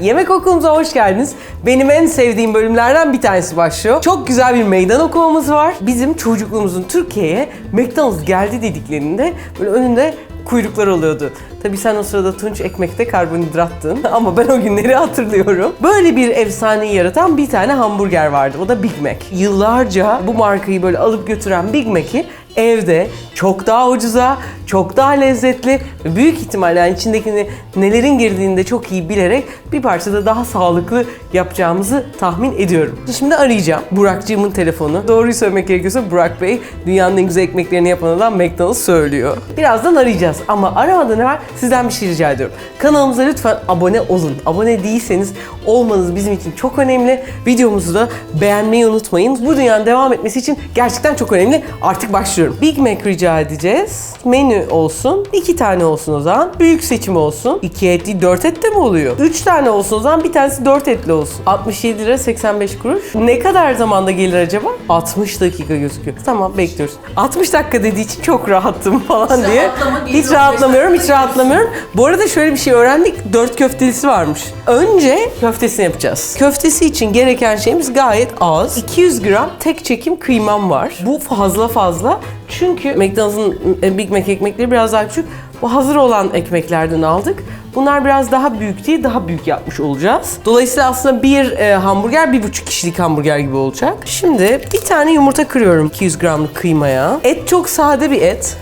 Yemek okulumuza hoş geldiniz. Benim en sevdiğim bölümlerden bir tanesi başlıyor. Çok güzel bir meydan okumamız var. Bizim çocukluğumuzun Türkiye'ye McDonald's geldi dediklerinde böyle önünde kuyruklar oluyordu. Tabii sen o sırada tunç ekmekte karbonhidrattın ama ben o günleri hatırlıyorum. Böyle bir efsaneyi yaratan bir tane hamburger vardı. O da Big Mac. Yıllarca bu markayı böyle alıp götüren Big Mac'i evde çok daha ucuza, çok daha lezzetli büyük ihtimalle yani içindeki nelerin girdiğini de çok iyi bilerek bir parçada daha sağlıklı yapacağımızı tahmin ediyorum. Şimdi arayacağım. Burakcığımın telefonu. Doğruyu söylemek gerekiyorsa Burak Bey dünyanın en güzel ekmeklerini yapan adam McDonald's söylüyor. Birazdan arayacağız ama aramadan evvel sizden bir şey rica ediyorum. Kanalımıza lütfen abone olun. Abone değilseniz olmanız bizim için çok önemli. Videomuzu da beğenmeyi unutmayın. Bu dünyanın devam etmesi için gerçekten çok önemli. Artık başlıyorum. Big Mac rica edeceğiz. Menü olsun. iki tane olsun o zaman. Büyük seçim olsun. İki et değil, dört et de mi oluyor? Üç tane olsun o zaman bir tanesi dört etli olsun. 67 lira 85 kuruş. Ne kadar zamanda gelir acaba? 60 dakika gözüküyor. Tamam bekliyoruz. 60 dakika dediği için çok rahattım falan diye. Rahatlama değil, Hiç 15 rahatlamıyorum, hiç rahatlamıyorum. Bu arada şöyle bir şey öğrendik. Dört köftelisi varmış. Önce köftesini yapacağız. Köftesi için gereken şeyimiz gayet az. 200 gram tek çekim kıymam var. Bu fazla fazla. Çünkü McDonald's'ın e, Big Mac ekmekleri biraz daha küçük. Bu hazır olan ekmeklerden aldık. Bunlar biraz daha büyük diye daha büyük yapmış olacağız. Dolayısıyla aslında bir e, hamburger bir buçuk kişilik hamburger gibi olacak. Şimdi bir tane yumurta kırıyorum 200 gramlık kıymaya. Et çok sade bir et.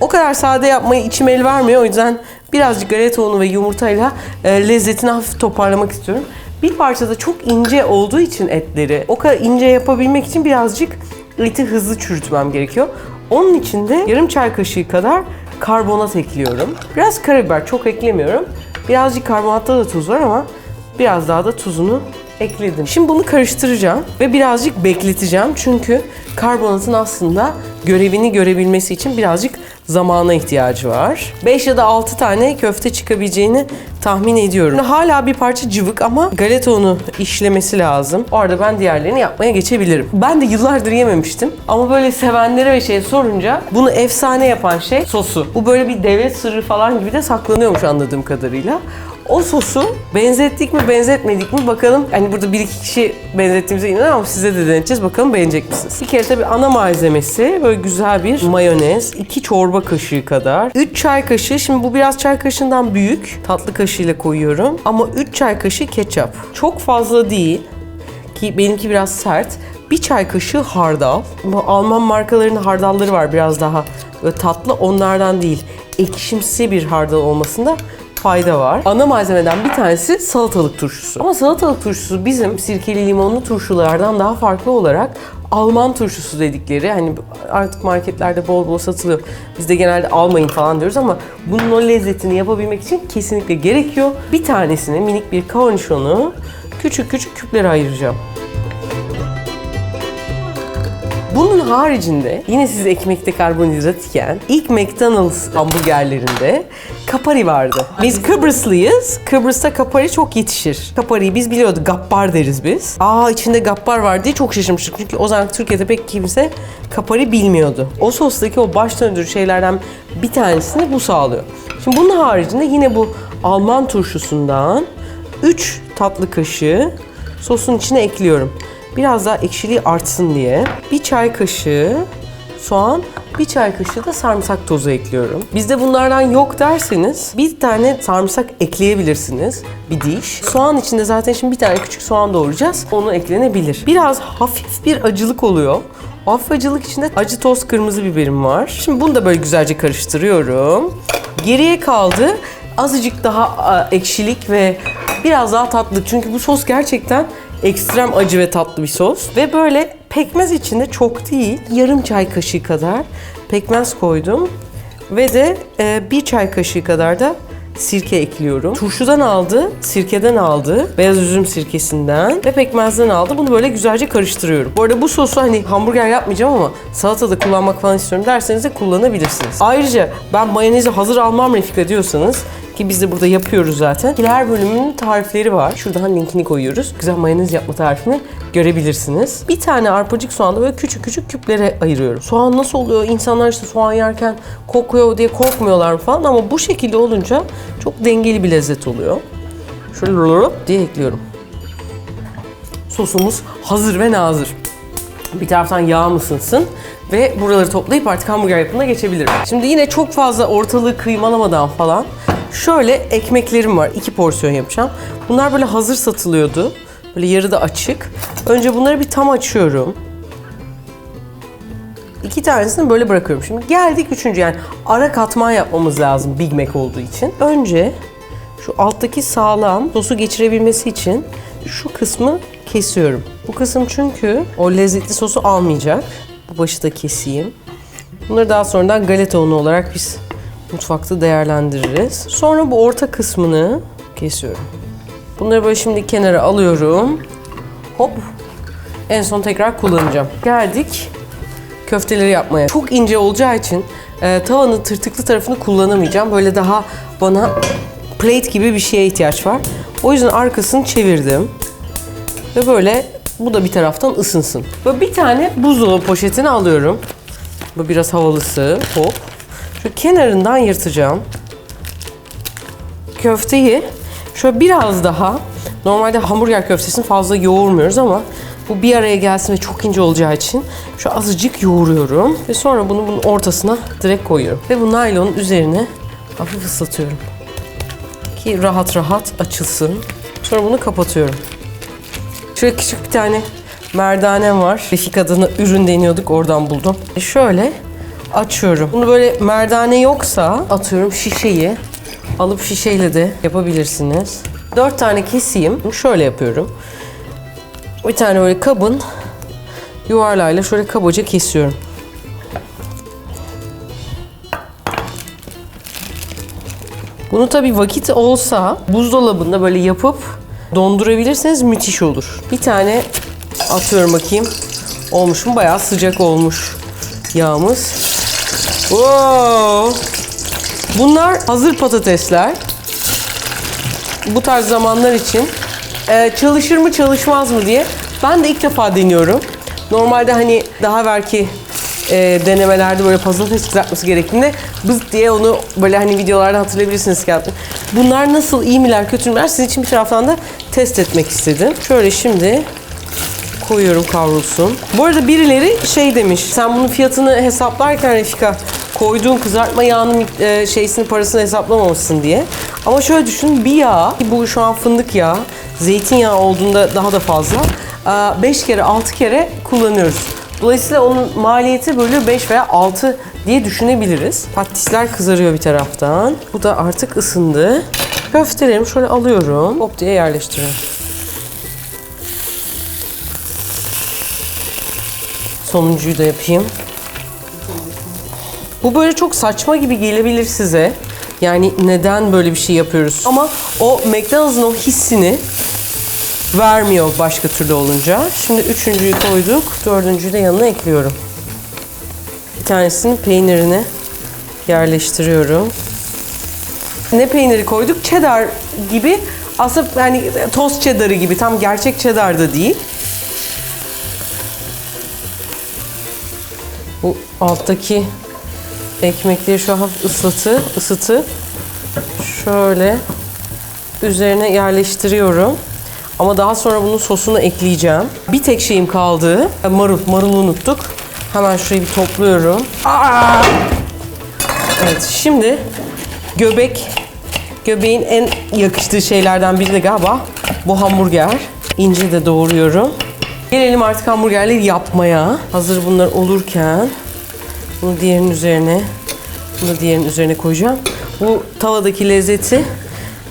O kadar sade yapmayı içim el vermiyor. O yüzden birazcık galeta unu ve yumurtayla e, lezzetini hafif toparlamak istiyorum. Bir parçada çok ince olduğu için etleri, o kadar ince yapabilmek için birazcık eti hızlı çürütmem gerekiyor. Onun için de yarım çay kaşığı kadar karbonat ekliyorum. Biraz karabiber çok eklemiyorum. Birazcık karbonatta da tuz var ama biraz daha da tuzunu ekledim. Şimdi bunu karıştıracağım ve birazcık bekleteceğim. Çünkü karbonatın aslında görevini görebilmesi için birazcık zamana ihtiyacı var. 5 ya da 6 tane köfte çıkabileceğini tahmin ediyorum. Hala bir parça cıvık ama galeta unu işlemesi lazım. O arada ben diğerlerini yapmaya geçebilirim. Ben de yıllardır yememiştim ama böyle sevenlere ve şey sorunca bunu efsane yapan şey sosu. Bu böyle bir devlet sırrı falan gibi de saklanıyormuş anladığım kadarıyla. O sosu benzettik mi benzetmedik mi bakalım. Hani burada bir iki kişi benzettiğimize inanıyorum ama size de deneyeceğiz. Bakalım beğenecek misiniz? Bir kere tabii ana malzemesi böyle güzel bir mayonez. 2 çorba kaşığı kadar. 3 çay kaşığı. Şimdi bu biraz çay kaşığından büyük. Tatlı kaşığıyla koyuyorum. Ama 3 çay kaşığı ketçap. Çok fazla değil. Ki benimki biraz sert. Bir çay kaşığı hardal. Bu Alman markalarının hardalları var biraz daha tatlı. Onlardan değil. Ekşimsi bir hardal olmasında fayda var. Ana malzemeden bir tanesi salatalık turşusu. Ama salatalık turşusu bizim sirkeli limonlu turşulardan daha farklı olarak Alman turşusu dedikleri hani artık marketlerde bol bol satılıyor. Biz de genelde almayın falan diyoruz ama bunun o lezzetini yapabilmek için kesinlikle gerekiyor. Bir tanesini minik bir kornişonu küçük küçük küplere ayıracağım. Haricinde yine siz ekmekte karbonhidrat iken ilk McDonald's hamburgerlerinde kapari vardı. Biz Kıbrıslıyız. Kıbrıs'ta kapari çok yetişir. Kapariyi biz biliyorduk. Gappar deriz biz. Aa içinde gappar var diye çok şaşırmıştık. Çünkü o zaman Türkiye'de pek kimse kapari bilmiyordu. O sostaki o baş döndürücü şeylerden bir tanesini bu sağlıyor. Şimdi bunun haricinde yine bu Alman turşusundan 3 tatlı kaşığı sosun içine ekliyorum. Biraz daha ekşiliği artsın diye. Bir çay kaşığı soğan, bir çay kaşığı da sarımsak tozu ekliyorum. Bizde bunlardan yok derseniz bir tane sarımsak ekleyebilirsiniz. Bir diş. Soğan içinde zaten şimdi bir tane küçük soğan doğrayacağız. Onu eklenebilir. Biraz hafif bir acılık oluyor. Hafif acılık içinde acı toz kırmızı biberim var. Şimdi bunu da böyle güzelce karıştırıyorum. Geriye kaldı azıcık daha ekşilik ve biraz daha tatlı. Çünkü bu sos gerçekten ekstrem acı ve tatlı bir sos. Ve böyle pekmez içinde çok değil, yarım çay kaşığı kadar pekmez koydum. Ve de e, bir çay kaşığı kadar da sirke ekliyorum. Turşudan aldı, sirkeden aldı, beyaz üzüm sirkesinden ve pekmezden aldı. Bunu böyle güzelce karıştırıyorum. Bu arada bu sosu hani hamburger yapmayacağım ama salatada kullanmak falan istiyorum derseniz de kullanabilirsiniz. Ayrıca ben mayonezi hazır almam Refika diyorsanız ki biz de burada yapıyoruz zaten. Her bölümünün tarifleri var. Şuradan linkini koyuyoruz. Güzel mayonez yapma tarifini görebilirsiniz. Bir tane arpacık soğanı böyle küçük küçük küplere ayırıyorum. Soğan nasıl oluyor? İnsanlar işte soğan yerken kokuyor diye korkmuyorlar falan ama bu şekilde olunca çok dengeli bir lezzet oluyor. Şöyle lop diye ekliyorum. Sosumuz hazır ve nazır. Bir taraftan yağım ısınsın ve buraları toplayıp artık hamburger yapımına geçebilirim. Şimdi yine çok fazla ortalığı kıymalamadan falan şöyle ekmeklerim var. iki porsiyon yapacağım. Bunlar böyle hazır satılıyordu. Böyle yarıda açık. Önce bunları bir tam açıyorum. İki tanesini böyle bırakıyorum. Şimdi geldik üçüncü yani ara katman yapmamız lazım Big Mac olduğu için. Önce şu alttaki sağlam sosu geçirebilmesi için şu kısmı kesiyorum. Bu kısım çünkü o lezzetli sosu almayacak. Bu başı da keseyim. Bunları daha sonradan galeta unu olarak biz mutfakta değerlendiririz. Sonra bu orta kısmını kesiyorum. Bunları böyle şimdi kenara alıyorum. Hop. En son tekrar kullanacağım. Geldik köfteleri yapmaya. Çok ince olacağı için e, tavanın tırtıklı tarafını kullanamayacağım. Böyle daha bana plate gibi bir şeye ihtiyaç var. O yüzden arkasını çevirdim. Ve böyle bu da bir taraftan ısınsın. Böyle bir tane buzdolabı poşetini alıyorum. Bu biraz havalısı. Hop. Şu kenarından yırtacağım. Köfteyi şöyle biraz daha normalde hamburger köftesini fazla yoğurmuyoruz ama bu bir araya gelsin ve çok ince olacağı için şu azıcık yoğuruyorum ve sonra bunu bunun ortasına direkt koyuyorum. Ve bu naylonun üzerine hafif ıslatıyorum. Ki rahat rahat açılsın. Sonra bunu kapatıyorum. Şöyle küçük bir tane merdanem var. Refik adına ürün deniyorduk oradan buldum. E şöyle açıyorum. Bunu böyle merdane yoksa atıyorum şişeyi alıp şişeyle de yapabilirsiniz. Dört tane keseyim. Şöyle yapıyorum. Bir tane böyle kabın yuvarlayla şöyle kabaca kesiyorum. Bunu tabii vakit olsa buzdolabında böyle yapıp dondurabilirseniz müthiş olur. Bir tane atıyorum bakayım. Olmuş mu? Bayağı sıcak olmuş yağımız. Wow. Bunlar hazır patatesler. Bu tarz zamanlar için Ee, çalışır mı çalışmaz mı diye ben de ilk defa deniyorum. Normalde hani daha belki e, denemelerde böyle patates kızartması gerektiğinde bızıt diye onu böyle hani videolarda hatırlayabilirsiniz ki. Bunlar nasıl iyi miler kötü müler sizin için bir taraftan da test etmek istedim. Şöyle şimdi koyuyorum kavrulsun. Bu arada birileri şey demiş. Sen bunun fiyatını hesaplarken Refika koyduğun kızartma yağının e, şeysini parasını hesaplamamışsın diye. Ama şöyle düşün bir yağ, bu şu an fındık yağı, zeytinyağı olduğunda daha da fazla. 5 kere 6 kere kullanıyoruz. Dolayısıyla onun maliyeti bölü 5 veya 6 diye düşünebiliriz. Patisler kızarıyor bir taraftan. Bu da artık ısındı. Köftelerimi şöyle alıyorum. Hop diye yerleştiriyorum. Sonuncuyu da yapayım. Bu böyle çok saçma gibi gelebilir size. Yani neden böyle bir şey yapıyoruz? Ama o McDonald's'ın o hissini vermiyor başka türlü olunca. Şimdi üçüncüyü koyduk. Dördüncüyü de yanına ekliyorum. Bir tanesinin peynirini yerleştiriyorum. Ne peyniri koyduk? Cheddar gibi. Aslında yani tost cheddar'ı gibi. Tam gerçek cheddar da değil. Bu alttaki ekmekleri şu hafif ısıtı, ısıtı şöyle üzerine yerleştiriyorum. Ama daha sonra bunun sosunu ekleyeceğim. Bir tek şeyim kaldı. Marul, marulu unuttuk. Hemen şurayı bir topluyorum. Aa! Evet, şimdi göbek, göbeğin en yakıştığı şeylerden biri de galiba bu hamburger. İnce de doğruyorum. Gelelim artık hamburgerleri yapmaya. Hazır bunlar olurken bunu diğerinin üzerine, bunu diğerinin üzerine koyacağım. Bu tavadaki lezzeti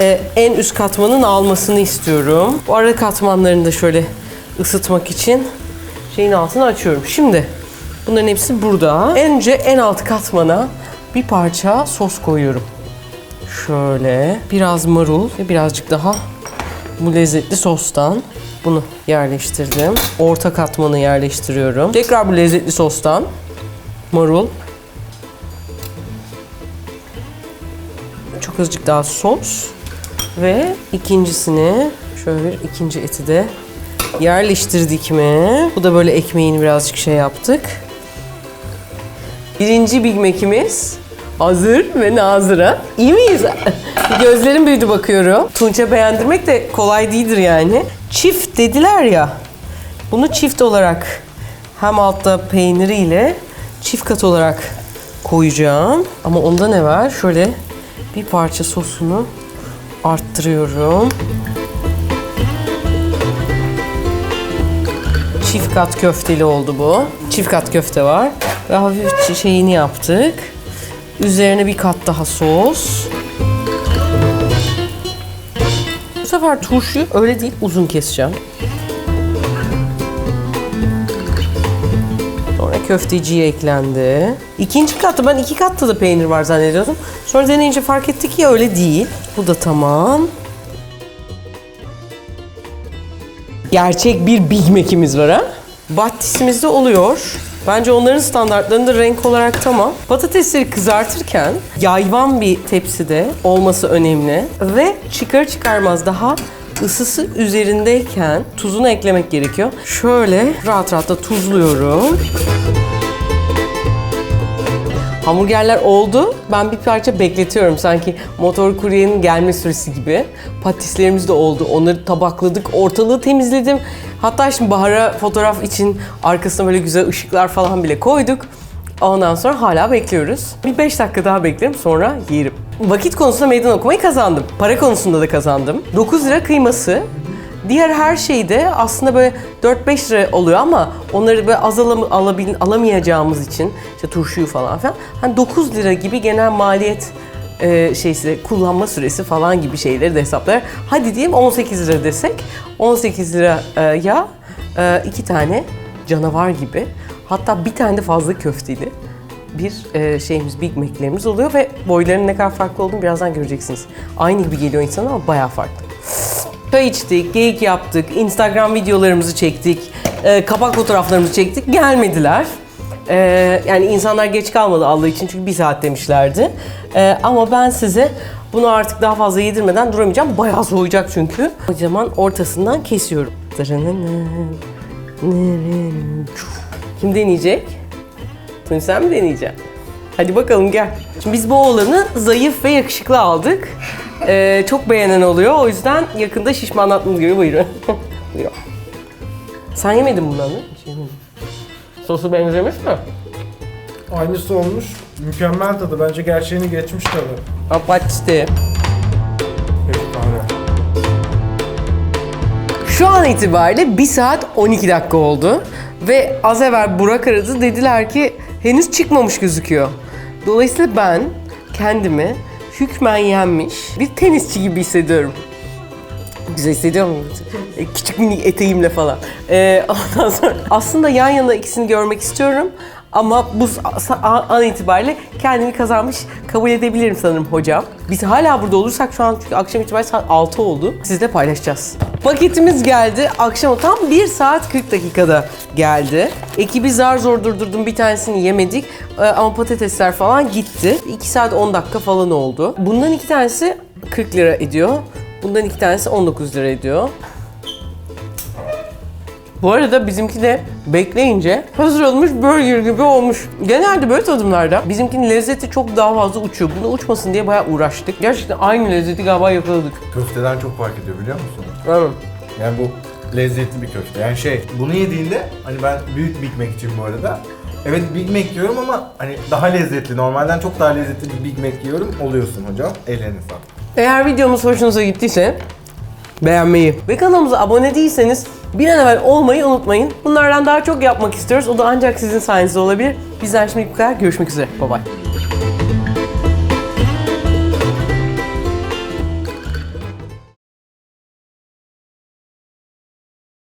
e, en üst katmanın almasını istiyorum. Bu ara katmanlarını da şöyle ısıtmak için şeyin altını açıyorum. Şimdi bunların hepsi burada. Önce en alt katmana bir parça sos koyuyorum. Şöyle biraz marul ve birazcık daha bu lezzetli sostan bunu yerleştirdim. Orta katmanı yerleştiriyorum. Tekrar bu lezzetli sostan marul. Çok azıcık daha sos. Ve ikincisini şöyle bir ikinci eti de yerleştirdik mi? Bu da böyle ekmeğini birazcık şey yaptık. Birinci Big Mac'imiz Hazır ve nazıra. İyi miyiz? Gözlerim büyüdü bakıyorum. Tunç'a beğendirmek de kolay değildir yani. Çift dediler ya. Bunu çift olarak hem altta peyniriyle çift kat olarak koyacağım. Ama onda ne var? Şöyle bir parça sosunu arttırıyorum. Çift kat köfteli oldu bu. Çift kat köfte var. Ve hafif şeyini yaptık. Üzerine bir kat daha sos. Bu sefer turşuyu öyle değil uzun keseceğim. Köfteciye eklendi. İkinci katta ben iki katta da peynir var zannediyordum. Sonra deneyince fark ettik ki öyle değil. Bu da tamam. Gerçek bir Big Mac'imiz var ha. Battisimiz de oluyor. Bence onların standartlarında renk olarak tamam. Patatesleri kızartırken yayvan bir tepside olması önemli. Ve çıkar çıkarmaz daha ısısı üzerindeyken tuzunu eklemek gerekiyor. Şöyle rahat rahat da tuzluyorum. Hamburgerler oldu. Ben bir parça bekletiyorum sanki motor kuryenin gelme süresi gibi. Patislerimiz de oldu. Onları tabakladık. Ortalığı temizledim. Hatta şimdi Bahar'a fotoğraf için arkasına böyle güzel ışıklar falan bile koyduk. Ondan sonra hala bekliyoruz. Bir 5 dakika daha beklerim sonra yerim. Vakit konusunda meydan okumayı kazandım. Para konusunda da kazandım. 9 lira kıyması, Diğer her şeyde aslında böyle 4-5 lira oluyor ama onları böyle az alam alabil alamayacağımız için işte turşuyu falan filan hani 9 lira gibi genel maliyet e, şeysi kullanma süresi falan gibi şeyleri de hesaplar. Hadi diyelim 18 lira desek 18 lira e, ya e, iki tane canavar gibi hatta bir tane de fazla köfteli bir e, şeyimiz Big Mac'lerimiz oluyor ve boylarının ne kadar farklı olduğunu birazdan göreceksiniz. Aynı gibi geliyor insana ama bayağı farklı. Çay içtik, geyik yaptık, Instagram videolarımızı çektik, e, kapak fotoğraflarımızı çektik. Gelmediler. E, yani insanlar geç kalmadı Allah için çünkü bir saat demişlerdi. E, ama ben size bunu artık daha fazla yedirmeden duramayacağım. Bayağı soğuyacak çünkü. O zaman ortasından kesiyorum. Kim deneyecek? Tunç sen mi deneyeceksin? Hadi bakalım gel. Şimdi biz bu oğlanı zayıf ve yakışıklı aldık. Ee, çok beğenen oluyor. O yüzden yakında şişmanlatmamız gibi buyurun. Buyurun. Sen yemedin bundan mı? Hiç yemedim. Sosu benzemiş mi? Aynısı olmuş. Mükemmel tadı. Bence gerçeğini geçmiş tadı. Apaçtı. Efsane. Şu an itibariyle 1 saat 12 dakika oldu. Ve az evvel Burak aradı. Dediler ki henüz çıkmamış gözüküyor. Dolayısıyla ben kendimi hükmen yenmiş bir tenisçi gibi hissediyorum. Güzel hissediyor muyum? E, Küçük minik eteğimle falan. Ee, ondan sonra aslında yan yana ikisini görmek istiyorum. Ama bu an itibariyle kendimi kazanmış kabul edebilirim sanırım hocam. Biz hala burada olursak şu an çünkü akşam itibariyle saat 6 oldu. Sizle paylaşacağız. Paketimiz geldi. Akşam tam 1 saat 40 dakikada geldi. Ekibi zar zor durdurdum. Bir tanesini yemedik. Ee, ama patatesler falan gitti. 2 saat 10 dakika falan oldu. Bundan iki tanesi 40 lira ediyor. Bundan iki tanesi 19 lira ediyor. Bu arada bizimki de bekleyince hazır olmuş burger gibi olmuş. Genelde böyle tadımlarda bizimkinin lezzeti çok daha fazla uçuyor. Bunu uçmasın diye bayağı uğraştık. Gerçekten aynı lezzeti galiba yakaladık. Köfteden çok fark ediyor biliyor musun? Evet. Yani bu lezzetli bir köfte. Yani şey, bunu yediğinde hani ben büyük Big Mac için bu arada. Evet Big Mac yiyorum ama hani daha lezzetli, normalden çok daha lezzetli bir Big Mac yiyorum oluyorsun hocam. Ellerine sağlık. Eğer videomuz hoşunuza gittiyse beğenmeyi ve kanalımıza abone değilseniz bir an evvel olmayı unutmayın. Bunlardan daha çok yapmak istiyoruz. O da ancak sizin sayenizde olabilir. Bizden şimdi bu kadar. Görüşmek üzere. Bye bye.